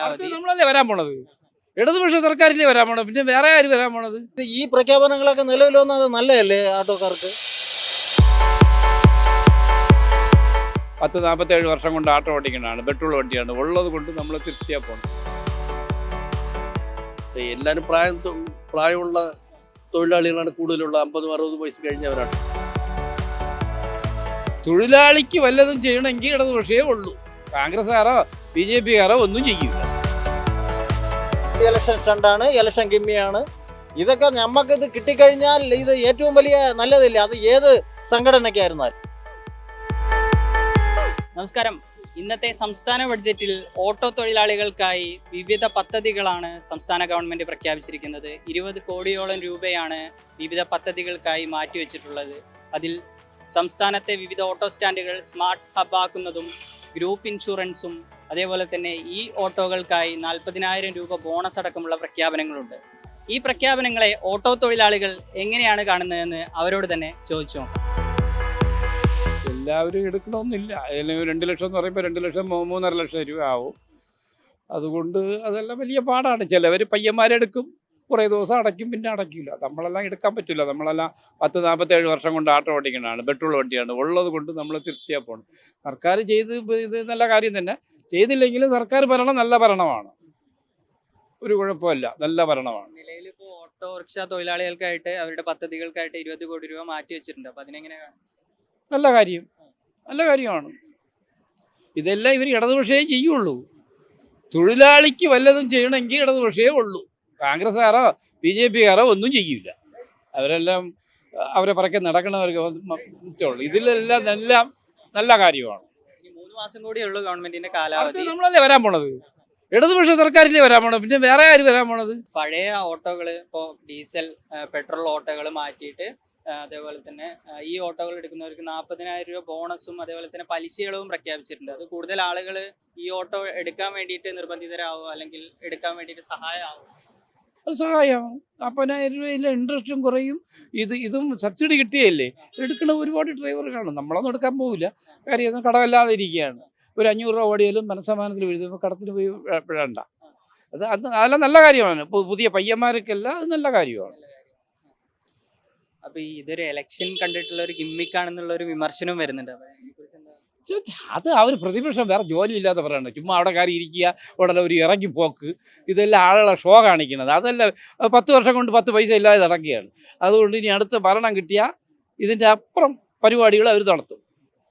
നമ്മളല്ലേ വരാൻ പോണത്? ഇടതുപക്ഷ സർക്കാരില്ലേ വരാൻ പോണത്? പിന്നെ വേറെ ആര് വരാൻ പോണത്? ഈ പ്രഖ്യാപനങ്ങളൊക്കെ നിലവിൽ വന്നത് നല്ലതല്ലേ ആട്ടോക്കാർക്ക്? പത്ത് നാൽപ്പത്തേഴ് വർഷം കൊണ്ട് ആട്ടോ ഓടിക്കുന്നതാണ് പെട്രോൾ വണ്ടിയാണ്. ഉള്ളത് കൊണ്ട് നമ്മൾ തിരുത്തിയാൽ പോകണം എല്ലാവരും പ്രായം പ്രായമുള്ള തൊഴിലാളികളാണ് കൂടുതലുള്ള അമ്പതും അറുപതും വയസ്സ് കഴിഞ്ഞവരാണ്. തൊഴിലാളിക്ക് വല്ലതും ചെയ്യണമെങ്കിൽ ഇടതുപക്ഷേ ഉള്ളൂ. കോൺഗ്രസ്സുകാരോ ബി ജെ പിക്കാരോ ഒന്നും ചെയ്യില്ല ഇലക്ഷൻ സ്റ്റണ്ടാണ് ഇലക്ഷൻ കിമ്മിയാണ് ഇതൊക്കെ നമുക്ക് ഇത് കിട്ടിക്കഴിഞ്ഞാൽ ഇത് ഏറ്റവും വലിയ നല്ലതല്ലേ? അത് ഏത് സംഘടനയ്ക്കായിരുന്നാൽ? നമസ്കാരം. ഇന്നത്തെ സംസ്ഥാന ബഡ്ജറ്റിൽ ഓട്ടോ തൊഴിലാളികൾക്കായി വിവിധ പദ്ധതികളാണ് സംസ്ഥാന ഗവൺമെന്റ് പ്രഖ്യാപിച്ചിരിക്കുന്നത്. ഇരുപത് കോടിയോളം രൂപയാണ് വിവിധ പദ്ധതികൾക്കായി മാറ്റിവെച്ചിട്ടുള്ളത്. അതിൽ സംസ്ഥാനത്തെ വിവിധ ഓട്ടോ സ്റ്റാൻഡുകൾ സ്മാർട്ട് ഹബ്ബാക്കുന്നതും ഗ്രൂപ്പ് ഇൻഷുറൻസും അതേപോലെ തന്നെ ഈ ഓട്ടോകൾക്കായി നാൽപ്പതിനായിരം രൂപ ബോണസ് അടക്കമുള്ള പ്രഖ്യാപനങ്ങളുണ്ട്. ഈ പ്രഖ്യാപനങ്ങളെ ഓട്ടോ തൊഴിലാളികൾ എങ്ങനെയാണ് കാണുന്നതെന്ന് അവരോട് തന്നെ ചോദിച്ചു. എല്ലാവരും എടുക്കണമെന്നില്ല. അല്ലെങ്കിൽ രണ്ട് ലക്ഷം എന്ന് പറയുമ്പോൾ രണ്ട് ലക്ഷം മൂന്നര ലക്ഷം രൂപ ആവും. അതുകൊണ്ട് അതെല്ലാം വലിയ പാടാണ്. ചിലവർ പയ്യന്മാരെടുക്കും കുറേ ദിവസം അടയ്ക്കും പിന്നെ അടയ്ക്കില്ല നമ്മളെല്ലാം എടുക്കാൻ പറ്റില്ല നമ്മളെല്ലാം പത്ത് നാൽപ്പത്തേഴ് വർഷം കൊണ്ട് ആട്ടോ ഓടിക്കുന്നതാണ് പെട്രോൾ വണ്ടിയാണ്. ഉള്ളത് കൊണ്ട് നമ്മൾ തൃപ്തിയാണ് പോകണം സർക്കാർ ചെയ്ത് ഇത് നല്ല കാര്യം തന്നെ. ചെയ്തില്ലെങ്കിലും സർക്കാർ ഭരണം നല്ല ഭരണമാണ്. ഒരു കുഴപ്പമില്ല. നല്ല ഭരണമാണ്. നിലവിൽ ഇപ്പോൾ ഓട്ടോറിക്ഷ തൊഴിലാളികൾക്കായിട്ട് അവരുടെ പദ്ധതികൾക്കായിട്ട് ഇരുപത് കോടി രൂപ മാറ്റി വെച്ചിട്ടുണ്ട്. അപ്പൊ അതിനെങ്ങനെ കാണും? നല്ല കാര്യം. നല്ല കാര്യമാണ്. ഇതെല്ലാം ഇവർ ഇടതുപക്ഷേ ചെയ്യുള്ളൂ. തൊഴിലാളിക്ക് വല്ലതും ചെയ്യണമെങ്കിൽ ഇടതുപക്ഷേ ഉള്ളൂ. കോൺഗ്രസ്സുകാരോ ബി ജെ ഒന്നും ചെയ്യില്ല അവരെല്ലാം അവരെ പറക്കെ നടക്കണവർക്ക് ഇതിലെല്ലാം എല്ലാം നല്ല കാര്യമാണ്. മാസം കൂടിയേ ഉള്ളൂ ഗവൺമെന്റിന്റെ കാലാവധി. നമ്മളല്ലേ വരാൻ പോണത്? ഇടതുപക്ഷ സർക്കാരില്ലേ വരാൻ പോണത്? പിന്നെ വേറെ ആര് വരാൻ പോണത്? പഴയ ഓട്ടോകൾ ഇപ്പോൾ ഡീസൽ പെട്രോൾ ഓട്ടോകൾ മാറ്റിയിട്ട് അതേപോലെ തന്നെ ഈ ഓട്ടോകൾ എടുക്കുന്നവർക്ക് നാൽപ്പതിനായിരം രൂപ ബോണസും അതേപോലെ തന്നെ പലിശകളും പ്രഖ്യാപിച്ചിട്ടുണ്ട്. അത് കൂടുതൽ ആളുകൾ ഈ ഓട്ടോ എടുക്കാൻ വേണ്ടിയിട്ട് നിർബന്ധിതരാവോ? അല്ലെങ്കിൽ എടുക്കാൻ വേണ്ടിയിട്ട് സഹായമാവും? അത് സഹായമാവും നാൽപ്പതിനായിരം ഇൻട്രസ്റ്റും കുറയും. ഇത് ഇതും സബ്സിഡി കിട്ടിയല്ലേ? എടുക്കുന്ന ഒരുപാട് ഡ്രൈവർ കാണും. നമ്മളൊന്നും എടുക്കാൻ പോകില്ല കാര്യം കടമില്ലാതെ ഇരിക്കുകയാണ് ഒരു അഞ്ഞൂറ് രൂപ ഓടിയാലും മനസ്സമാനത്തിൽ എഴുതുമ്പോൾ കടത്തിന് പോയി വേണ്ട. അത് അത് അതെല്ലാം നല്ല കാര്യമാണ്. പുതിയ പയ്യന്മാർക്കെല്ലാം അത് നല്ല കാര്യമാണ്. അപ്പൊ ഇതൊരു എലക്ഷൻ കണ്ടിട്ടുള്ള ഒരു ഗിമ്മിക്കാണെന്നുള്ള ഒരു വിമർശനം വരുന്നുണ്ട്. അത് അവർ പ്രതിപക്ഷം വേറെ ജോലിയില്ലാതെ പറയണം ചുമ്മാ അവിടെ കയറി ഇരിക്കുക ഉടനെ ഒരു ഇറങ്ങി പോക്ക്. ഇതെല്ലാം ആളുകളെ ഷോ കാണിക്കുന്നത്. അതല്ല അത് പത്ത് വർഷം കൊണ്ട് പത്ത് പൈസ ഇല്ലാതെ നടക്കുകയാണ്. അതുകൊണ്ട് ഇനി അടുത്ത ഭരണം കിട്ടിയാൽ ഇതിന്റെ അപ്പുറം പരിപാടികൾ അവർ നടത്തും.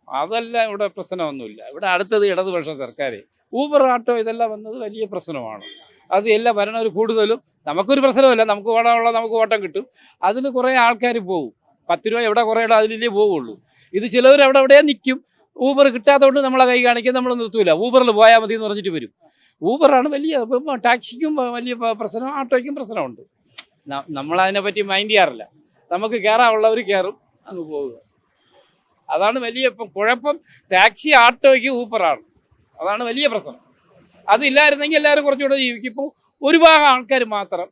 അതല്ല ഇവിടെ പ്രശ്നമൊന്നുമില്ല. ഇവിടെ അടുത്തത് ഇടതുപക്ഷ സർക്കാർ ഊബർ ആട്ടോ ഇതെല്ലാം വന്നത് വലിയ പ്രശ്നമാണ്. അത് എല്ലാ ഭരണവർ കൂടുതലും നമുക്കൊരു പ്രശ്നമല്ല നമുക്ക് ഓടാനുള്ള നമുക്ക് ഓട്ടം കിട്ടും. അതിന് കുറേ ആൾക്കാർ പോകും പത്ത് രൂപ എവിടെ കുറേ ഇടാം അതിലേ പോവുള്ളൂ. ഇത് ചിലവർ അവിടെ എവിടെയാ നിൽക്കും ഊബർ കിട്ടാത്തതുകൊണ്ട് നമ്മളെ കൈ കാണിക്കാൻ നമ്മൾ നിർത്തൂല. ഊബറിൽ പോയാൽ മതി എന്ന് പറഞ്ഞിട്ട് വരും. ഊബറാണ് വലിയ ടാക്സിക്കും വലിയ പ്രശ്നം ആട്ടോയ്ക്കും പ്രശ്നമുണ്ട്. ന- നമ്മളതിനെ പറ്റി മൈൻഡ് ചെയ്യാറില്ല. നമുക്ക് കയറാനുള്ളവർ കയറും അങ്ങ് പോവുക. അതാണ് വലിയ കുഴപ്പം. ടാക്സി ആട്ടോയ്ക്ക് ഊപ്പറാണ് അതാണ് വലിയ പ്രശ്നം. അതില്ലായിരുന്നെങ്കിൽ എല്ലാവരും കുറച്ചുകൂടെ ജീവിക്കും. ഇപ്പോൾ ഒരു ഭാഗം ആൾക്കാർ മാത്രം.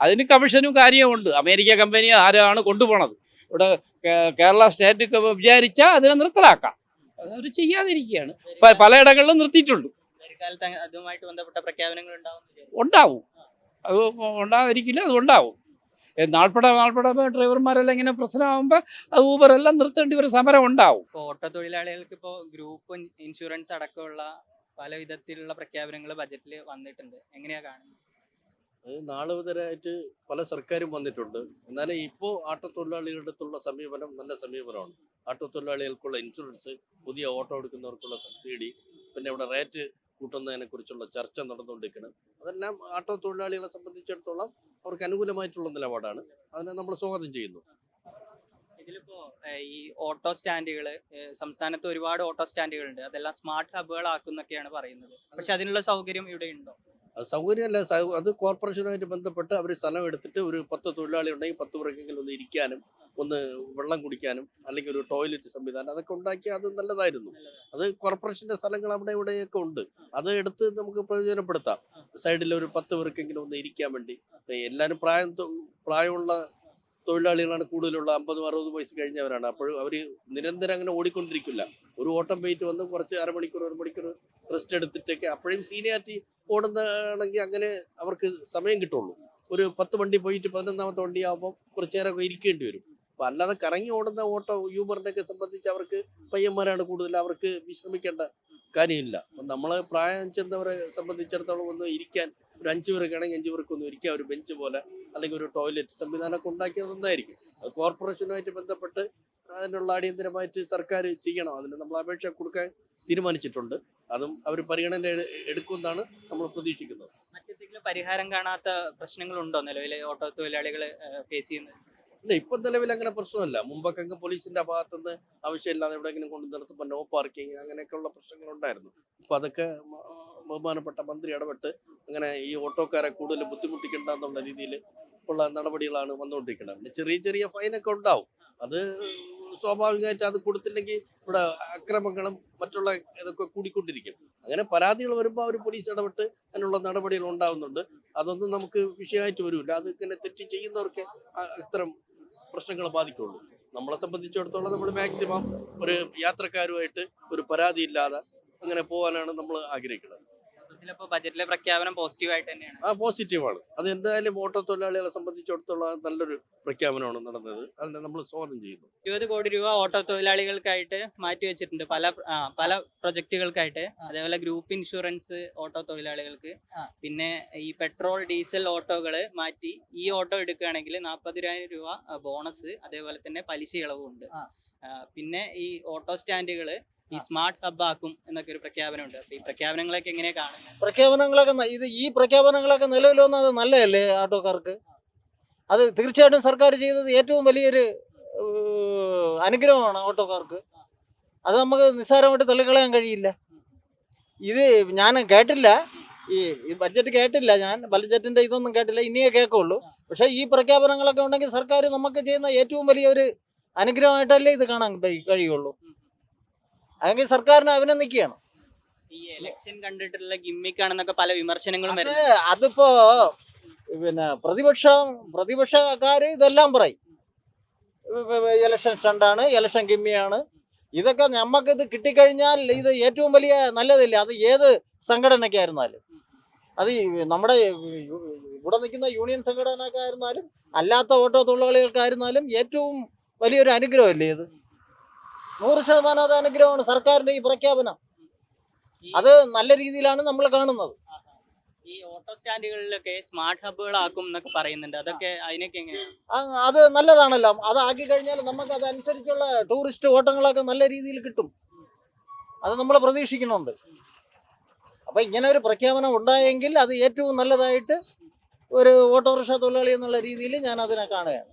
അതിന് കമ്മീഷനും കാര്യവും ഉണ്ട്. അമേരിക്ക കമ്പനി ആരാണ് കൊണ്ടുപോണത്? ഇവിടെ കേരള സ്റ്റേറ്റ് വിചാരിച്ചാൽ അതിനെ നിർത്തലാക്കാം. അവർ ചെയ്യാതിരിക്കുകയാണ്. പലയിടങ്ങളിലും നിർത്തിയിട്ടുണ്ട്. അതുമായിട്ട് ബന്ധപ്പെട്ട പ്രഖ്യാപനങ്ങൾ ഉണ്ടാവും. അത് ഉണ്ടാതിരിക്കില്ല അത് ഉണ്ടാവും. നാൾപ്പട നാൾപ്പട ഡ്രൈവർമാരെല്ലാം ഇങ്ങനെ പ്രശ്നമാകുമ്പോൾ അത് ഊബർ എല്ലാം നിർത്തേണ്ടി ഒരു സമരം ഉണ്ടാവും. ഇപ്പോൾ ഓട്ടോ തൊഴിലാളികൾക്ക് ഇപ്പോൾ ഗ്രൂപ്പ് ഇൻഷുറൻസ് അടക്കമുള്ള പല വിധത്തിലുള്ള പ്രഖ്യാപനങ്ങൾ ബജറ്റിൽ വന്നിട്ടുണ്ട്. എങ്ങനെയാണ് കാണുന്നത്? അത് നാളുതരായിട്ട് പല സർക്കാരും വന്നിട്ടുണ്ട്. എന്നാലും ഇപ്പോൾ ആട്ടത്തൊഴിലാളികളുടെ അടുത്തുള്ള സമീപനം നല്ല സമീപനമാണ്. ആട്ടത്തൊഴിലാളികൾക്കുള്ള ഇൻഷുറൻസ് പുതിയ ഓട്ടോ എടുക്കുന്നവർക്കുള്ള സബ്സിഡി പിന്നെ ഇവിടെ റേറ്റ് കൂട്ടുന്നതിനെ കുറിച്ചുള്ള ചർച്ച നടന്നുകൊണ്ടിരിക്കുന്നത് അതെല്ലാം ആട്ടോ തൊഴിലാളികളെ സംബന്ധിച്ചിടത്തോളം അവർക്ക് അനുകൂലമായിട്ടുള്ള നിലപാടാണ്. അതിനെ നമ്മൾ സ്വാഗതം ചെയ്യുന്നു. ഇതിലിപ്പോ ഈ ഓട്ടോ സ്റ്റാൻഡുകൾ സംസ്ഥാനത്ത് ഒരുപാട് ഓട്ടോ സ്റ്റാൻഡുകൾ ഉണ്ട് അതെല്ലാം സ്മാർട്ട് ഹബ്ബുകൾ ആക്കുന്നൊക്കെയാണ് പറയുന്നത് പക്ഷെ അതിനുള്ള സൗകര്യം ഇവിടെ ഉണ്ടോ അത് സൗകര്യമല്ല അത് കോർപ്പറേഷനുമായിട്ട് ബന്ധപ്പെട്ട് അവർ സ്ഥലം എടുത്തിട്ട് ഒരു പത്ത് തൊഴിലാളി ഉണ്ടെങ്കിൽ പത്ത് പേർക്കെങ്കിലും ഒന്ന് ഇരിക്കാനും ഒന്ന് വെള്ളം കുടിക്കാനും അല്ലെങ്കിൽ ഒരു ടോയ്ലറ്റ് സംവിധാനം അതൊക്കെ ഉണ്ടാക്കി അത് നല്ലതായിരുന്നു. അത് കോർപ്പറേഷന്റെ സ്ഥലങ്ങൾ അവിടെ ഇവിടെയൊക്കെ ഉണ്ട്. അത് എടുത്ത് നമുക്ക് പ്രയോജനപ്പെടുത്താം. സൈഡിൽ ഒരു പത്ത് പേർക്കെങ്കിലും ഒന്ന് ഇരിക്കാൻ വേണ്ടി. എല്ലാവരും പ്രായം പ്രായമുള്ള തൊഴിലാളികളാണ് കൂടുതലുള്ള അമ്പതും അറുപതും വയസ്സ് കഴിഞ്ഞവരാണ്. അപ്പോൾ അവർ നിരന്തരം അങ്ങനെ ഓടിക്കൊണ്ടിരിക്കില്ല. ഒരു ഓട്ടം പോയിട്ട് വന്ന് കുറച്ച് അരമണിക്കൂർ ഒരു മണിക്കൂർ റെസ്റ്റ് എടുത്തിട്ടൊക്കെ അപ്പോഴും സീനിയാരിറ്റി ഓടുന്നതാണെങ്കിൽ അങ്ങനെ അവർക്ക് സമയം കിട്ടുള്ളൂ. ഒരു പത്ത് വണ്ടി പോയിട്ട് പതിനൊന്നാമത്തെ വണ്ടി ആകുമ്പോൾ കുറച്ച് നേരമൊക്കെ ഇരിക്കേണ്ടി വരും. അപ്പോൾ അല്ലാതെ കറങ്ങി ഓടുന്ന ഓട്ടോ യൂബറിനെയൊക്കെ സംബന്ധിച്ച് അവർക്ക് പയ്യന്മാരാണ് കൂടുതൽ. അവർക്ക് വിശ്രമിക്കേണ്ട കാര്യമില്ല. അപ്പം നമ്മൾ പ്രായം ചെന്നവരെ സംബന്ധിച്ചിടത്തോളം ഒന്ന് ഇരിക്കാൻ ഒരു അഞ്ച് പേർക്കാണെങ്കിൽ അഞ്ചു അഞ്ച് പേർക്ക് ഒന്ന് ഇരിക്കാൻ ഒരു ബെഞ്ച് പോലെ അല്ലെങ്കിൽ ഒരു ടോയ്ലറ്റ് സംവിധാനമൊക്കെ ഉണ്ടാക്കിയത് നന്നായിരിക്കും. അത് കോർപ്പറേഷനുമായിട്ട് ബന്ധപ്പെട്ട് അതിനുള്ള അടിയന്തരമായിട്ട് സർക്കാർ ചെയ്യണം. അതിന് നമ്മൾ അപേക്ഷ കൊടുക്കാൻ തീരുമാനിച്ചിട്ടുണ്ട്. അതും അവർ പരിഗണന എട്- എടുക്കുമെന്നാണ് നമ്മൾ പ്രതീക്ഷിക്കുന്നത്. മറ്റെന്തെങ്കിലും പരിഹാരം കാണാത്ത പ്രശ്നങ്ങളുണ്ടോ നിലവിലെ ഓട്ടോ തൊഴിലാളികൾ ഫേസ് ചെയ്യുന്നത്? ഇല്ല ഇപ്പം നിലവിൽ അങ്ങനെ പ്രശ്നമല്ല. മുമ്പൊക്കെ അങ്ങ് പോലീസിന്റെ ഭാഗത്തുനിന്ന് ആവശ്യമില്ലാതെ എവിടെയെങ്കിലും കൊണ്ടു നിർത്തുമ്പോൾ നോ പാർക്കിംഗ് അങ്ങനെയൊക്കെയുള്ള പ്രശ്നങ്ങൾ ഉണ്ടായിരുന്നു. ഇപ്പൊ അതൊക്കെ ബഹുമാനപ്പെട്ട മന്ത്രി ഇടപെട്ട് അങ്ങനെ ഈ ഓട്ടോക്കാരെ കൂടുതൽ ബുദ്ധിമുട്ടിക്കണ്ട എന്നുള്ള രീതിയിൽ ഉള്ള നടപടികളാണ് വന്നുകൊണ്ടിരിക്കുന്നത്. പിന്നെ ചെറിയ ചെറിയ ഫൈനൊക്കെ ഉണ്ടാവും. അത് സ്വാഭാവികമായിട്ട് അത് കൊടുത്തില്ലെങ്കിൽ ഇവിടെ അക്രമങ്ങളും മറ്റുള്ള ഇതൊക്കെ കൂടിക്കൊണ്ടിരിക്കും. അങ്ങനെ പരാതികൾ വരുമ്പോൾ അവർ പോലീസ് ഇടപെട്ട് അതിനുള്ള നടപടികൾ ഉണ്ടാവുന്നുണ്ട്. അതൊന്നും നമുക്ക് വിഷയമായിട്ട് വരില്ല അത് ഇങ്ങനെ തെറ്റ് ചെയ്യുന്നവർക്ക് ഇത്തരം പ്രശ്നങ്ങൾ ബാധിക്കുള്ളൂ. നമ്മളെ സംബന്ധിച്ചിടത്തോളം നമ്മൾ മാക്സിമം ഒരു യാത്രക്കാരുമായിട്ട് ഒരു പരാതിയില്ലാതെ അങ്ങനെ പോകാനാണ് നമ്മൾ ആഗ്രഹിക്കുന്നത്. മൊത്തത്തിലിപ്പോ ബജറ്റിലെ പ്രഖ്യാപനം പോസിറ്റീവായിട്ട് തന്നെയാണ്. ആ പോസിറ്റീവാണ് അത് എന്തായാലും ഓട്ടോ തൊഴിലാളികളെ സംബന്ധിച്ചിടത്തോളം നല്ലൊരു പ്രഖ്യാപനമാണ് നടന്നത്. അതിനെ നമ്മൾ സ്വാഗതം ചെയ്യുന്നു. ഇരുപത് കോടി രൂപ ഓട്ടോ തൊഴിലാളികൾക്കായിട്ട് മാറ്റി വെച്ചിട്ടുണ്ട്. പല ആ, പല പ്രൊജക്ടുകൾക്കായിട്ട് അതേപോലെ ഗ്രൂപ്പ് ഇൻഷുറൻസ് ഓട്ടോ തൊഴിലാളികൾക്ക്. പിന്നെ ഈ പെട്രോൾ ഡീസൽ ഓട്ടോകൾ മാറ്റി ഈ ഓട്ടോ എടുക്കുകയാണെങ്കിൽ നാൽപ്പതിനായിരം രൂപ ബോണസ് അതേപോലെ തന്നെ പലിശ ഇളവും ഉണ്ട് ആ. പിന്നെ ഈ ഓട്ടോ സ്റ്റാൻഡുകൾ ഈ സ്മാർട്ട് ഹബ് ആക്കും എന്നൊക്കെ ഒരു പ്രഖ്യാപനമുണ്ട്. അപ്പൊ ഈ പ്രഖ്യാപനങ്ങളൊക്കെ എങ്ങനെ കാണുന്നത്? പ്രഖ്യാപനങ്ങളൊക്കെ ന- ഇത് ഈ പ്രഖ്യാപനങ്ങളൊക്കെ നിലവിൽ വന്നത് നല്ലതല്ലേ ആട്ടോക്കാർക്ക്? അത് തീർച്ചയായിട്ടും സർക്കാർ ചെയ്തത് ഏറ്റവും വലിയൊരു ഏഹ്, അനുഗ്രഹമാണ് ഓട്ടോക്കാർക്ക് അത് നമുക്ക് നിസ്സാരമായിട്ട് തള്ളിക്കളയാൻ കഴിയില്ല. ഇത് ഞാൻ കേട്ടില്ല. ഈ ഈ ബഡ്ജറ്റ് കേട്ടില്ല ഞാൻ. ബഡ്ജറ്റിന്റെ ഇതൊന്നും കേട്ടില്ല. ഇനിയേ കേൾക്കുള്ളൂ. പക്ഷേ ഈ പ്രഖ്യാപനങ്ങളൊക്കെ ഉണ്ടെങ്കിൽ സർക്കാർ നമുക്ക് ചെയ്യുന്ന ഏറ്റവും വലിയൊരു അനുഗ്രഹമായിട്ടല്ലേ ഇത് കാണാൻ കഴി- കഴിയുള്ളൂ. അല്ലെങ്കിൽ സർക്കാരിനെ അഭിനന്ദിക്കുകയാണ്. ഈ ഇലക്ഷൻ കണ്ടിട്ടുള്ള പല വിമർശനങ്ങളും അത് വരുന്നു. അതിപ്പോ പിന്നെ പ്രതിപക്ഷം പ്രതിപക്ഷക്കാര് ഇതെല്ലാം പറയും. ഇലക്ഷൻ സ്റ്റണ്ടാണ് ഇലക്ഷൻ കിമ്മിയാണ് ഇതൊക്കെ നമുക്ക് ഇത് കിട്ടിക്കഴിഞ്ഞാൽ ഇത് ഏറ്റവും വലിയ നല്ലതല്ലേ? അത് ഏത് സംഘടനയ്ക്കായിരുന്നാലും അത് ഈ നമ്മുടെ ഇവിടെ നിൽക്കുന്ന യൂണിയൻ സംഘടനക്കായിരുന്നാലും അല്ലാത്ത ഓട്ടോ തൊഴിലാളികൾക്കായിരുന്നാലും ഏറ്റവും വലിയൊരു അനുഗ്രഹമല്ലേ ഇത്? നൂറ് ശതമാനം അത് അനുഗ്രഹമാണ് സർക്കാരിന്റെ ഈ പ്രഖ്യാപനം. അത് നല്ല രീതിയിലാണ് നമ്മൾ കാണുന്നത്. ഈ ഓട്ടോ സ്റ്റാൻഡുകളിലൊക്കെ സ്മാർട്ട് ഹബ്ബുകളാക്കും എന്നൊക്കെ പറയുന്നുണ്ട്. അതൊക്കെ അതിനൊക്കെ എങ്ങനെയാണ് അത് നല്ലതാണല്ലോ. അത് ആക്കി കഴിഞ്ഞാൽ നമുക്ക് അതനുസരിച്ചുള്ള ടൂറിസ്റ്റ് ഓട്ടങ്ങളൊക്കെ നല്ല രീതിയിൽ കിട്ടും. അത് നമ്മൾ പ്രതീക്ഷിക്കുന്നുണ്ട്. അപ്പൊ ഇങ്ങനെ ഒരു പ്രഖ്യാപനം ഉണ്ടായെങ്കിൽ അത് ഏറ്റവും നല്ലതായിട്ട് ഒരു ഓട്ടോറിക്ഷ തൊഴിലാളി എന്നുള്ള രീതിയിൽ ഞാൻ അതിനെ കാണുകയാണ്.